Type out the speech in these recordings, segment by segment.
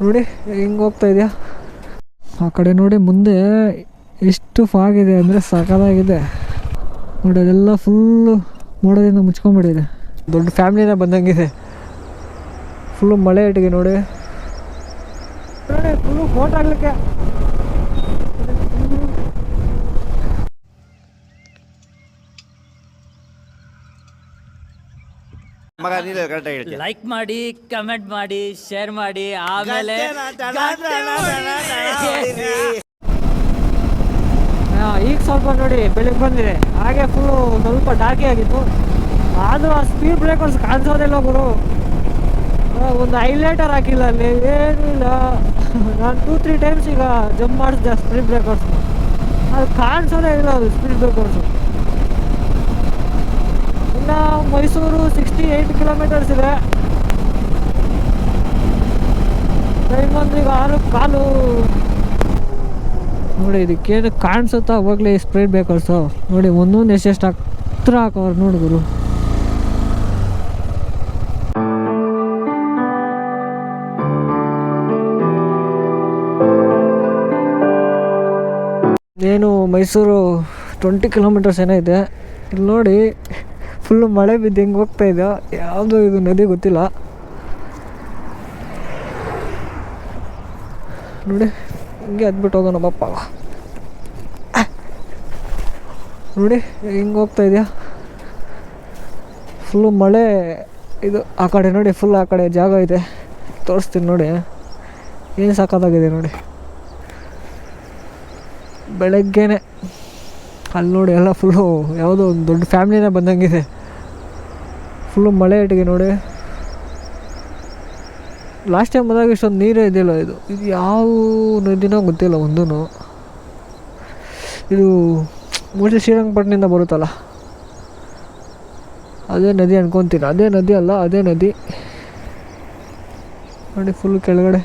ನೋಡಿ, ಹೆಂಗೆ ಹೋಗ್ತಾ ಇದೆಯಾ? ಆ ಕಡೆ ನೋಡಿ, ಮುಂದೆ ಎಷ್ಟು ಫಾಗ್ ಇದೆ ಅಂದರೆ ಸಖತ್ತಾಗಿದೆ. ನೋಡಿ, ಅದೆಲ್ಲ ಫುಲ್ಲು ಮೋಡದಿಂದ ಮುಚ್ಕೊಂಬಿಟ್ಟಿದೆ ದೊಡ್ಡ ಫ್ಯಾಮ್ಲಿನೇ ಬಂದಂಗಿದೆ. ಫುಲ್ಲು ಮಳೆ ಇಟ್ಟಿಗೆ ನೋಡಿ. ನೋಡಿ ಫುಲ್ಲು ಫೋಟೋ ಆಗ್ಲಿಕ್ಕೆ. ಮಗ ನೀನು ಕರೆಕ್ಟಾಗಿ ಹೇಳ್ತೀನಿ ಲೈಕ್ ಮಾಡಿ ಕಮೆಂಟ್ ಮಾಡಿ ಶೇರ್ ಮಾಡಿ ಆಮೇಲೆ ಹಾ, ಈಗ ಸ್ವಲ್ಪ ನೋಡಿ ಬೆಳಿಗ್ಗೆ ಬಂದಿದೆ ಹಾಗೆ ಫುಲ್ಲು ಸ್ವಲ್ಪ ಡಾರ್ಕಿ ಆಗಿತ್ತು ಆದರೂ ಆ ಸ್ಪೀಡ್ ಬ್ರೇಕರ್ಸ್ ಕಾಣಿಸೋದಿಲ್ಲ ಗುರು ಒಂದು ಹೈಲೈಟರ್ ಹಾಕಿಲ್ಲ ಅಲ್ಲಿ ಏನಿಲ್ಲ ನಾನು ಟೂ ತ್ರೀ ಟೈಮ್ಸ್ ಈಗ ಜಂಪ್ ಮಾಡಿಸಿದೆ ಸ್ಪೀಡ್ ಬ್ರೇಕರ್ಸ್ ಅದು ಕಾಣಿಸೋದೇ ಇಲ್ಲ ಅದು ಸ್ಪೀಡ್ ಬ್ರೇಕರ್ಸು ಇನ್ನು ಮೈಸೂರು ಸಿಕ್ಸ್ಟಿ ಏಯ್ಟ್ ಕಿಲೋಮೀಟರ್ಸ್ ಇದೆ. ಟೈಮ್ ಈಗ ಆರು ಕಾಲು. ನೋಡಿ ಇದಕ್ಕೇನು ಕಾಣಿಸುತ್ತಾ ಹೋಗ್ಲಿ ಸ್ಪ್ರೀಡ್ ಬೇಕರ್ಸು ನೋಡಿ, ಒಂದೊಂದು ಎಷ್ಟೆಷ್ಟು ಹತ್ರ ಹಾಕೋರು ನೋಡಿದ್ರು ಏನು ಮೈಸೂರು ಟ್ವೆಂಟಿ ಕಿಲೋಮೀಟರ್ಸ್ ಏನೋ ಇದೆ. ಇಲ್ಲಿ ನೋಡಿ ಫುಲ್ಲು ಮಳೆ ಬಿದ್ದು ಹೆಂಗೆ ಹೋಗ್ತಾ ಇದೆಯೋ? ಯಾವುದು ಇದು ನದಿ ಗೊತ್ತಿಲ್ಲ. ನೋಡಿ, ಹಿಂಗೆ ಹತ್ಬಿಟ್ಟು ಹೋಗೋಣ ಪಪ್ಪ ನೋಡಿ, ಹಿಂಗೆ ಹೋಗ್ತಾ ಇದೆಯಾ? ಫುಲ್ಲು ಮಳೆ, ಇದು ಆ ಕಡೆ ನೋಡಿ ಫುಲ್ ಆ ಕಡೆ ಜಾಗ ಇದೆ. ತೋರಿಸ್ತೀನಿ ನೋಡಿ. ಏನು ಸಾಕಾದಾಗಿದೆ ನೋಡಿ. ಬೆಳಗ್ಗೆನೆ. ಅಲ್ಲಿ ನೋಡಿ ಎಲ್ಲ ಫುಲ್ಲು ಯಾವುದೋ ಒಂದು ದೊಡ್ಡ ಫ್ಯಾಮ್ಲಿನೇ ಬಂದಂಗಿದೆ. ಫುಲ್ಲು ಮಳೆ ಇಟ್ಟಿಗೆ ನೋಡಿ. ಲಾಸ್ಟ್ ಟೈಮ್ ಬಂದಾಗ ಇಷ್ಟೊಂದು ನೀರೇ ಇದೆಯಲ್ಲ ಇದು. ಇದು ಯಾವ ನದಿನೋ ಗೊತ್ತಿಲ್ಲ ಒಂದೂ ಇದು ಮೋಸ್ಟ್ಲಿ ಶ್ರೀರಂಗಪಟ್ಟಣದಿಂದ ಬರುತ್ತಲ್ಲ. ಅದೇ ನದಿ ಅನ್ಕೊತೀನಿ. ಅದೇ ನದಿ ಅಲ್ಲ, ಅದೇ ನದಿ. ನೋಡಿ ಫುಲ್ ಕೆಳಗಡೆ.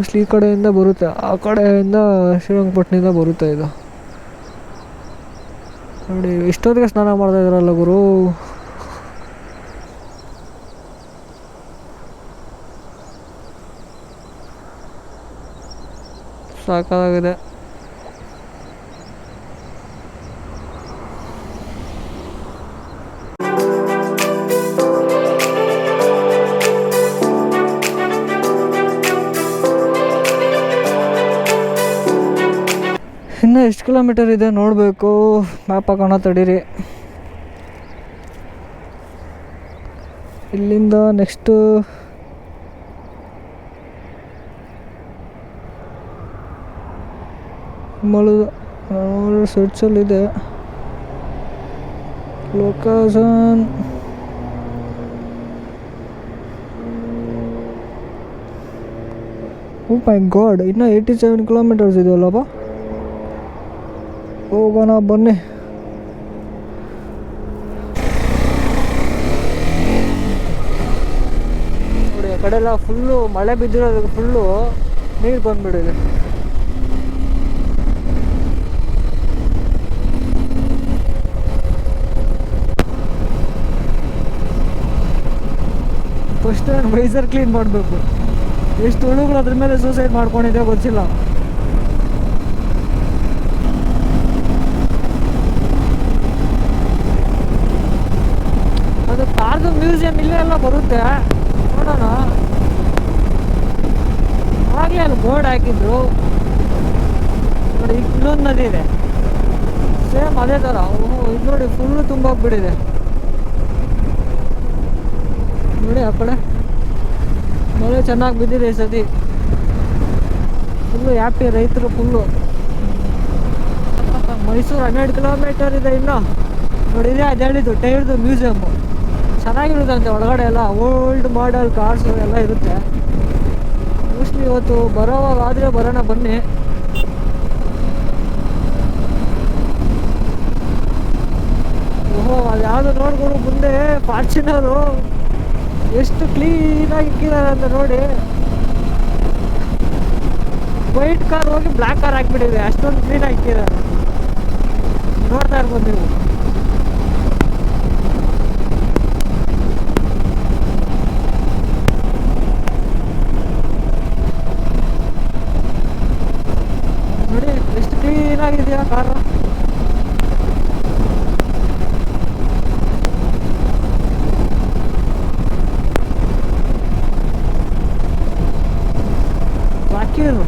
ಮೋಸ್ಟ್ಲಿ ಈ ಕಡೆಯಿಂದ ಬರುತ್ತೆ. ಆ ಕಡೆಯಿಂದ ಶ್ರೀರಂಗಪಟ್ಟಣದಿಂದ ಬರುತ್ತೆ ಇದು. ನೋಡಿ, ಇಷ್ಟೊತ್ತಿಗೆ ಸ್ನಾನ ಮಾಡ್ತಾ ಇದ್ರಲ್ಲ ಗುರು? ಸಾಕಾಗಿದೆ. ಇನ್ನು ಎಷ್ಟು ಕಿಲೋಮೀಟರ್ ಇದೆ ನೋಡಬೇಕು. ಮ್ಯಾಪ್ ಹಾಕೋಣ ತಡೀರಿ. ಇಲ್ಲಿಂದ ನೆಕ್ಸ್ಟು ಮಳು ಸರ್ಚಲ್ಲಿದೆ ಲೊಕೇಶನ್. ಓ ಮೈ ಗಾಡ್, ಇನ್ನೂ ಏಯ್ಟಿ ಸೆವೆನ್ ಕಿಲೋಮೀಟರ್ಸ್ ಇದೆಯಲ್ಲಪ್ಪ. ಹೋಗೋಣ, ಬನ್ನಿ. ನೋಡಿ, ಆ ಕಡೆ ಎಲ್ಲ ಫುಲ್ಲು ಮಳೆ ಬಿದ್ದಿರೋದಕ್ಕೆ ಫುಲ್ಲು ನೀರು ಬಂದ್ಬಿಡಿದೆ ಫಸ್ಟ್ ನಾನು ಕ್ಲೀನ್ ಮಾಡಬೇಕು. ಎಷ್ಟು ಹುಳುಗಳು ಅದ್ರ ಮೇಲೆ ಸೂಸೈಡ್ ಮಾಡ್ಕೊಂಡಿದೆ ಗೊತ್ತಿಲ್ಲ ಅದು ಕಾರ್ದು ಮ್ಯೂಸಿಯಂ ಇಲ್ಲೇ ಬರುತ್ತೆ ನೋಡೋಣ. ಆಗಲೇ ಅಲ್ಲಿ ಬೋರ್ಡ್ ಹಾಕಿದ್ರು. ನೋಡಿ ಇನ್ನೊಂದು ನದಿ ಇದೆ. ಸೇಮ್ ಅದೇ ಥರ ಇದು ನೋಡಿ ಫುಲ್ಲು ತುಂಬೋಗ್ಬಿಟ್ಟಿದೆ ನೋಡಿ ಆ ಕಡೆ. ಮಳೆ ಚೆನ್ನಾಗಿ ಬಿದ್ದಿದೆ ಈ ಸತಿ. ಫುಲ್ಲು ಹ್ಯಾಪಿ ರೈತರು ಫುಲ್ಲು ಮೈಸೂರು ಹನ್ನೆರಡು ಕಿಲೋಮೀಟರ್ ಇದೆ ಇನ್ನು. ನೋಡಿ, ಇದೆ ಅದು ಹೇಳಿದ್ದು, ಟೈರ್ದು ಮ್ಯೂಸಿಯಮ್ಮು ಚೆನ್ನಾಗಿರುತ್ತಂತೆ ಒಳಗಡೆ ಎಲ್ಲ ಓಲ್ಡ್ ಮಾಡೆಲ್ ಕಾರ್ಸ್ ಎಲ್ಲ ಇರುತ್ತೆ. ಮೋಸ್ಟ್ಲಿ ಇವತ್ತು ಬರೋವಾಗ ಆದರೆ ಬರೋಣ ಬನ್ನಿ. ಓಹೋ, ಅದು ಯಾವುದು ನೋಡ್ಕೊಂಡು ಮುಂದೆ ಫಾರ್ಚುನರು ಎಷ್ಟು ಕ್ಲೀನಾಗಿ ಇಕ್ಕಿದ್ದಾರೆ ಅಂತ ನೋಡಿ. ವೈಟ್ ಕಾರ್ ಹೋಗಿ ಬ್ಲ್ಯಾಕ್ ಕಾರ್ ಹಾಕ್ಬಿಟ್ಟಿದೆ. ಅಷ್ಟೊಂದು ಕ್ಲೀನಾಗಿ ಇಕ್ಕಿದ್ದಾರೆ ನೋಡ್ತಾ ಇರ್ಬೋದು ನೀವು ನೋಡಿ ಎಷ್ಟು ಕ್ಲೀನ್ ಆಗಿದೆಯಾ ಕಾರು ಸಾಕಿರು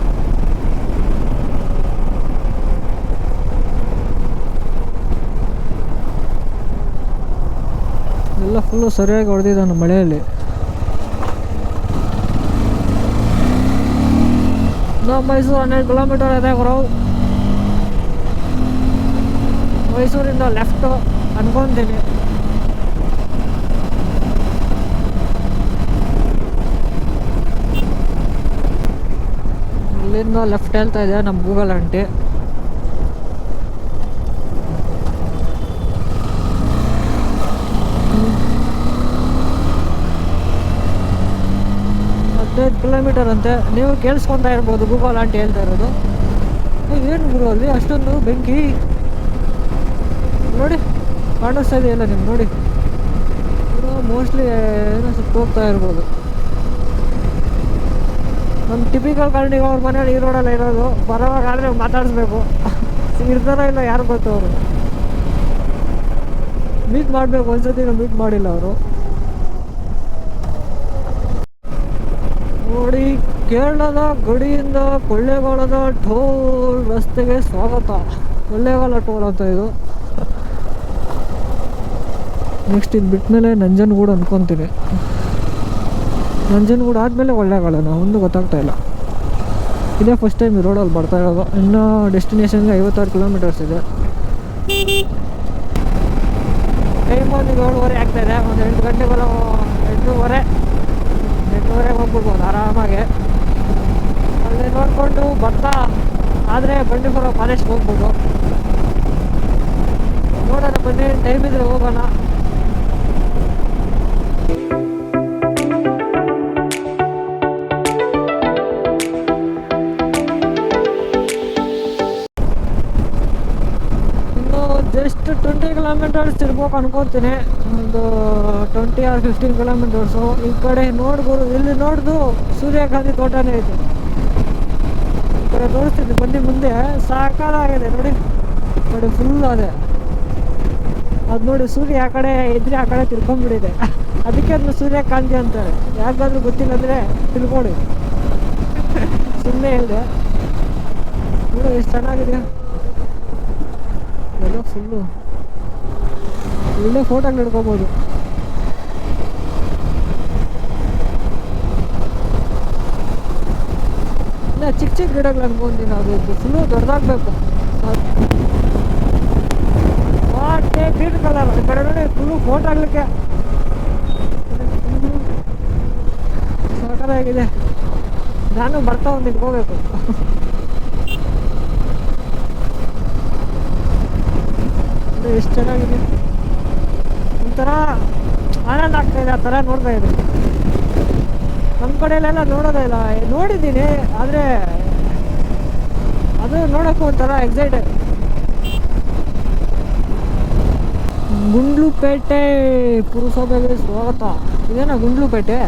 ಎಲ್ಲ ಫುಲ್ಲು ಸರಿಯಾಗಿ ಹೊಡೆದಿದ್ದಾನೆ ಮಳೆಯಲ್ಲಿ. ನಾವು ಮೈಸೂರು ಹನ್ನೆರಡು ಕಿಲೋಮೀಟರ್ ಇದೆ ಗುರು ಮೈಸೂರಿಂದ ಲೆಫ್ಟು ಅನ್ಕೊಂತೀನಿ. ಇಲ್ಲಿಂದ ಲೆಫ್ಟ್ ಹೇಳ್ತಾ ಇದೆ ನಮ್ಮ ಗೂಗಲ್ ಆಂಟಿ ಹದಿನೈದು ಕಿಲೋಮೀಟರ್ ಅಂತೆ. ನೀವು ಕೇಳಿಸ್ಕೊತಾ ಇರ್ಬೋದು ಗೂಗಲ್ ಆಂಟಿ ಹೇಳ್ತಾ ಇರೋದು. ಏನು ಗುರು ಅಲ್ಲಿ? ಅಷ್ಟೊಂದು ಬೆಂಕಿ. ನೋಡಿ, ಕಾಣಿಸ್ತಾ ಇದೆಯಲ್ಲ ನಿಮ್ಗೆ, ನೋಡಿ. ಮೋಸ್ಟ್ಲಿ ಏನೋ ಸುತ್ತ ಹೋಗ್ತಾ ಇರ್ಬೋದು. ನಮ್ಮ ಟಿಪಿಕಲ್ ಕಾರಣಿಗೆ ಅವ್ರ ಮನೇಲಿ ಈ ಇರೋದು, ಬರೋವಾಗ ಆದರೆ ಮಾತಾಡಿಸ್ಬೇಕು. ಇರ್ತಾರ ಇಲ್ಲ ಯಾರು ಗೊತ್ತು ಅವರು? ಮೀಟ್ ಮಾಡಬೇಕು, ಒಂದ್ಸತಿ ಮೀಟ್ ಮಾಡಿಲ್ಲ ಅವರು. ನೋಡಿ, ಕೇರಳದ ಗಡಿಯಿಂದ ಕೊಳ್ಳೇಗಾಲದ ಟೋಲ್ ರಸ್ತೆಗೆ ಸ್ವಾಗತ. ಕೊಳ್ಳೇಗಾಲ ಟೋಲ್ ಅಂತ ಇದು. ನೆಕ್ಸ್ಟ್ ಇದು ಬಿಟ್ಮೇಲೆ ನಂಜನಗೂಡು ಅನ್ಕೊತೀನಿ. ನಂಜನಗೂಡು ಆದಮೇಲೆ ಕೊಳ್ಳೇಗಾಲನ ಒಂದು ಗೊತ್ತಾಗ್ತಾ ಇಲ್ಲ. ಇದೇ ಫಸ್ಟ್ ಟೈಮ್ ಈ ರೋಡಲ್ಲಿ ಬರ್ತಾ ಇರೋದು. ಇನ್ನೂ ಡೆಸ್ಟಿನೇಷನ್ಗೆ ಐವತ್ತಾರು ಕಿಲೋಮೀಟರ್ಸ್ ಇದೆ. ಟೈಮ್ ಒಂದು ಏಳುವರೆ ಆಗ್ತಾಯಿದೆ ಒಂದು ಎಂಟು ಬರೋ ಎಂಟೂವರೆ. ಎಂಟೂವರೆಗೆ ಹೋಗ್ಬಿಡ್ಬೋದು ಆರಾಮಾಗಿ. ಅಲ್ಲಿ ನೋಡಿಕೊಂಡು ಬರ್ತಾ ಆದರೆ ಬಂಡೀಪುರ ಫಾರೆಸ್ಟ್ ಹೋಗ್ಬೋದು. ನೋಡೋಣ, ಬನ್ನಿ. ಟೈಮ್ ಇದ್ರೆ ಹೋಗೋಣ. ಜಸ್ಟ್ ಟ್ವೆಂಟಿ ಕಿಲೋಮೀಟರ್ಸ್ ಇರ್ಬೇಕು ಅನ್ಕೋತೀನಿ. ಒಂದು ಟ್ವೆಂಟಿ ಆರ್ ಫಿಫ್ಟೀನ್ ಕಿಲೋಮೀಟರ್ಸು ಈ ಕಡೆ ನೋಡ್ಬೋದು, ಇಲ್ಲಿ ನೋಡ್ದು ಸೂರ್ಯಕಾಂತಿ ತೋಟನೇ ಐತೆ. ಈ ಕಡೆ ತೋರಿಸ್ತೀನಿ, ಬನ್ನಿ ಮುಂದೆ. ಸಾಕಾಗಿದೆ ನೋಡಿ. ನೋಡಿ ಫುಲ್ ಅದೇ. ಅದು ನೋಡಿ, ಸೂರ್ಯ ಆ ಕಡೆ ಇದ್ರೆ ಆ ಕಡೆ ತಿಳ್ಕೊಂಡ್ಬಿಟ್ಟಿದೆ ಅದಕ್ಕೆ ಅದನ್ನ ಸೂರ್ಯಕಾಂತಿ ಅಂತಾರೆ. ಯಾರಿಗಾದ್ರೂ ಗೊತ್ತಿಲ್ಲ ಅಂದರೆ ತಿಳ್ಕೊಳ್ಳಿ ಸುಮ್ಮನೆ ಹೇಳಿದೆ. ನೋಡಿ, ಎಷ್ಟು ಚೆನ್ನಾಗಿದೆ. ಎಲ್ಲ ಫುಲ್ಲು ಇಲ್ಲೇ ಫೋಟೋ ನಡ್ಕೋಬೋದು. ಇಲ್ಲ, ಚಿಕ್ಕ ಚಿಕ್ಕ ಗಿಡಗಳು ಅನ್ಕೊಂತೀನಿ ಅದು ಫುಲ್ಲು ದೊಡ್ಡದಾಗಬೇಕು. ವಾಟೆ ಗ್ರೀನ್ ಕಲರ್ ಈ ಕಡೆ ನೋಡಿ ಫುಲ್ಲು ಫೋಟೋ ಆಗ್ಲಿಕ್ಕೆ ಸಾಕಾಗಿದೆ ನಾನು ಬರ್ತಾ ಒಂದು ನಿಂತ್ಕೋಬೇಕು. ಎಷ್ಟು ಚೆನ್ನಾಗಿದೆ? ಒಂಥರ ಆನಂದ ಆಗ್ತಾ ಇದೆ, ಆ ಥರ ನೋಡ್ತಾ ಇದೆ ನಮ್ಮ ಕಡೆಯಲ್ಲೆಲ್ಲ ನೋಡೋದೇ ಇಲ್ಲ. ನೋಡಿದ್ದೀನಿ, ಆದರೆ ಅದು ನೋಡೋಕ್ಕೂ ಒಂಥರ ಎಕ್ಸೈಟೆಡ್ ಗುಂಡ್ಲುಪೇಟೆ ಪುರಸಭೆಗೆ ಸ್ವಾಗತ. ಇದೇನಾ ಗುಂಡ್ಲುಪೇಟೆ?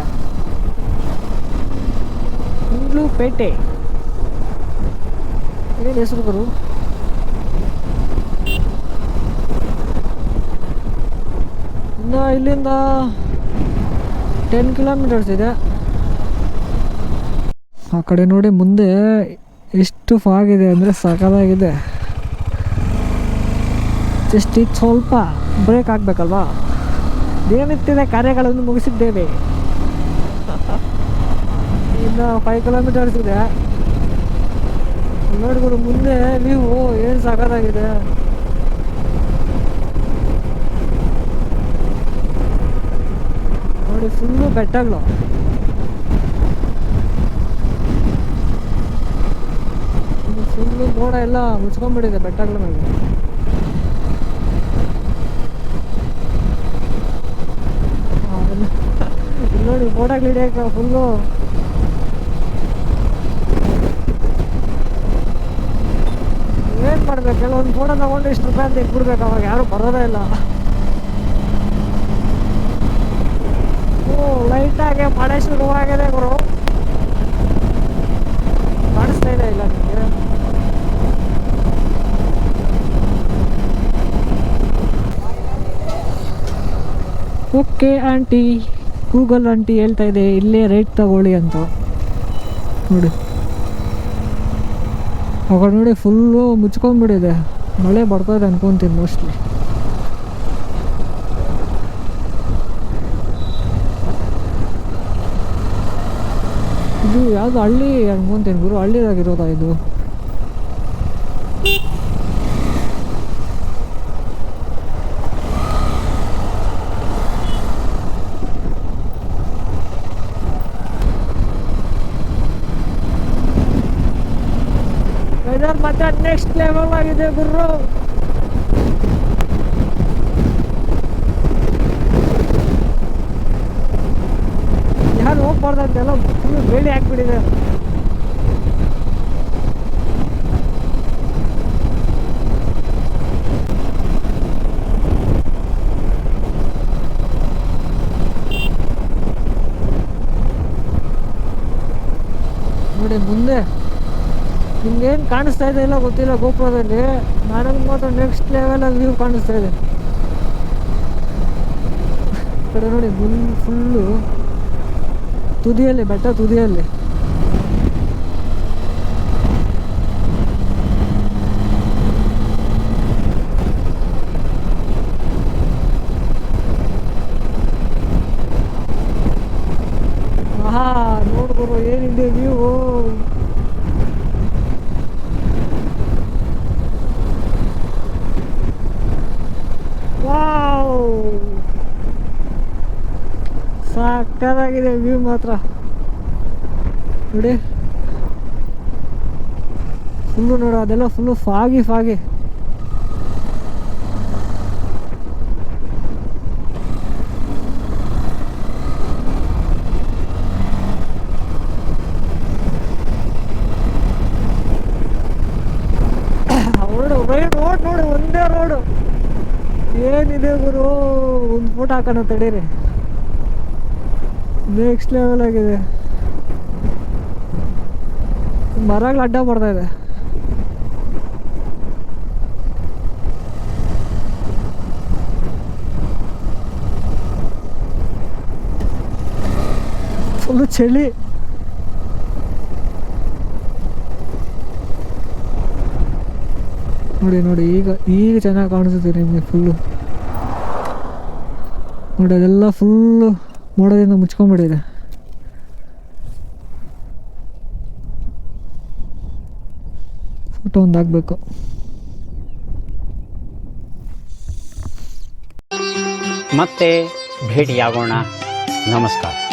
ಗುಂಡ್ಲುಪೇಟೆ. ಏನು ಹೆಸರು ಗುರು? ಇನ್ನು ಇಲ್ಲಿಂದ ಟೆನ್ ಕಿಲೋಮೀಟರ್ಸ್ ಇದೆ. ಆ ಕಡೆ ನೋಡಿ ಮುಂದೆ ಎಷ್ಟು ಫಾಗ್ ಇದೆ ಅಂದರೆ ಸಖತ್ತಾಗಿದೆ. ಜಸ್ಟ್ ಈಗ ಸ್ವಲ್ಪ ಬ್ರೇಕ್ ಆಗಬೇಕಲ್ವಾ? ದಿನನಿತ್ಯದ ಕಾರ್ಯಗಳನ್ನು ಮುಗಿಸಿದ್ದೇವೆ. ಇನ್ನು ಫೈವ್ ಕಿಲೋಮೀಟರ್ಸ್ ಇದೆ. ನೋಡ್ಬಿಡು ಮುಂದೆ ನೀವು ಏನು ಸಾಕಾಗಿದೆ ನೋಡಿ ಫುಲ್ಲು ಬೆಟ್ಟಗಳು ಫುಲ್ಲು ಮೋಡ ಎಲ್ಲ ಮುಚ್ಕೊಂಡ್ಬಿಟ್ಟಿದೆ ಬೆಟ್ಟಗಳ ಮೇಲೆ. ಇಲ್ಲಿ- ನೋಡಿ ಮೋಡಗಳು ಹಿಡಿಯಕ್ಕೆ ಫುಲ್ಲು ಏನು ಮಾಡ್ಬೇಕು? ಕೆಲವೊಂದು ಫೋಟೋ ತಗೊಂಡು ಇಷ್ಟು ರೂಪಾಯಿ ಅಂತ ಇಟ್ಬಿಡ್ಬೇಕು. ಅವಾಗ ಯಾರು ಬರೋದೇ ಇಲ್ಲ. ಲೈಟಾಗೆ ಮಳೆ ಶುರುವಾಗಿದೆ ಗುರು. ಕಾಣಿಸ್ತಾ ಇದೆ ಇಲ್ಲ ನಿಮಗೆ? ಓಕೆ ಆಂಟಿ, ಗೂಗಲ್ ಆಂಟಿ ಹೇಳ್ತಾ ಇದೆ, ಇಲ್ಲೇ ರೇಟ್ ತಗೊಳ್ಳಿ ಅಂತ. ನೋಡಿ. ಅವಾಗ ನೋಡಿ ಫುಲ್ಲು ಮುಚ್ಕೊಂಡ್ಬಿಟ್ಟಿದೆ. ಮಳೆ ಬರ್ತದೆ ಅನ್ಕೊಂತೀನಿ ಮೋಸ್ಟ್ಲಿ ಇದು ಯಾವುದು ಹಳ್ಳಿ ಅನ್ಕೊಂತೇನೆ ಗುರು? ಹಳ್ಳಿದಾಗಿರೋದಾ ಇದು? ಮತ್ತೆ ನೆಕ್ಸ್ಟ್ ಲೆವೆಲ್ ಆಗಿದೆ ಗುರು. ಹೋಗ್ಬಾರ್ದಂತೆಲ್ಲ ಫುಲ್ ಬೇಡಿ ಹಾಕ್ಬಿಟ್ಟಿದೆ ನೋಡಿ ಮುಂದೆ ನಿಮ್ಗೇನು ಕಾಣಿಸ್ತಾ ಇದೆ ಇಲ್ಲ ಗೊತ್ತಿಲ್ಲ ಗೋಪುರದಲ್ಲಿ. ನನಗೆ ಮಾತ್ರ ನೆಕ್ಸ್ಟ್ ಲೆವೆಲಲ್ಲಿ ವ್ಯೂ ಕಾಣಿಸ್ತಾ ಇದೆ. ಕಡೆ ನೋಡಿ ಫುಲ್ ಫುಲ್ಲು ತುದಿಯಲ್ಲಿ ಬೆಟ್ಟ ತುದಿಯಲ್ಲಿ ಸಾಕಾಗಿದೆ ವ್ಯೂ ಮಾತ್ರ. ನೋಡಿ. ಫುಲ್ಲು ನೋಡು, ಅದೆಲ್ಲ ಫುಲ್ಲು ಫಾಗಿ ಫಾಗಿ ರೋಡ್ ನೋಡು, ಒಂದೇ ರೋಡು ಏನಿದೆ ಗುರು? ಒಂದು ಫೋಟೋ ಹಾಕೋಣ ತಡೀರಿ. ನೆಕ್ಸ್ಟ್ ಲೆವೆಲ್ ಆಗಿದೆ. ಮರಗಳು ಅಡ್ಡ ಬರ್ತಾ ಇದೆ. ಫುಲ್ಲು ಚಳಿ. ನೋಡಿ ನೋಡಿ, ಈಗ ಈಗ ಚೆನ್ನಾಗಿ ಕಾಣಿಸುತ್ತೆ ನಿಮಗೆ ಫುಲ್ಲು ನೋಡಿ, ಅದೆಲ್ಲ ಫುಲ್ಲು ಮೋಡದಿಂದ ಮುಚ್ಕೊಂಡ್ಬಿಟ್ಟಿದೆ ಫೋಟೋ ಒಂದು ಹಾಕ್ಬೇಕು. ಮತ್ತೆ ಭೇಟಿಯಾಗೋಣ. ನಮಸ್ಕಾರ.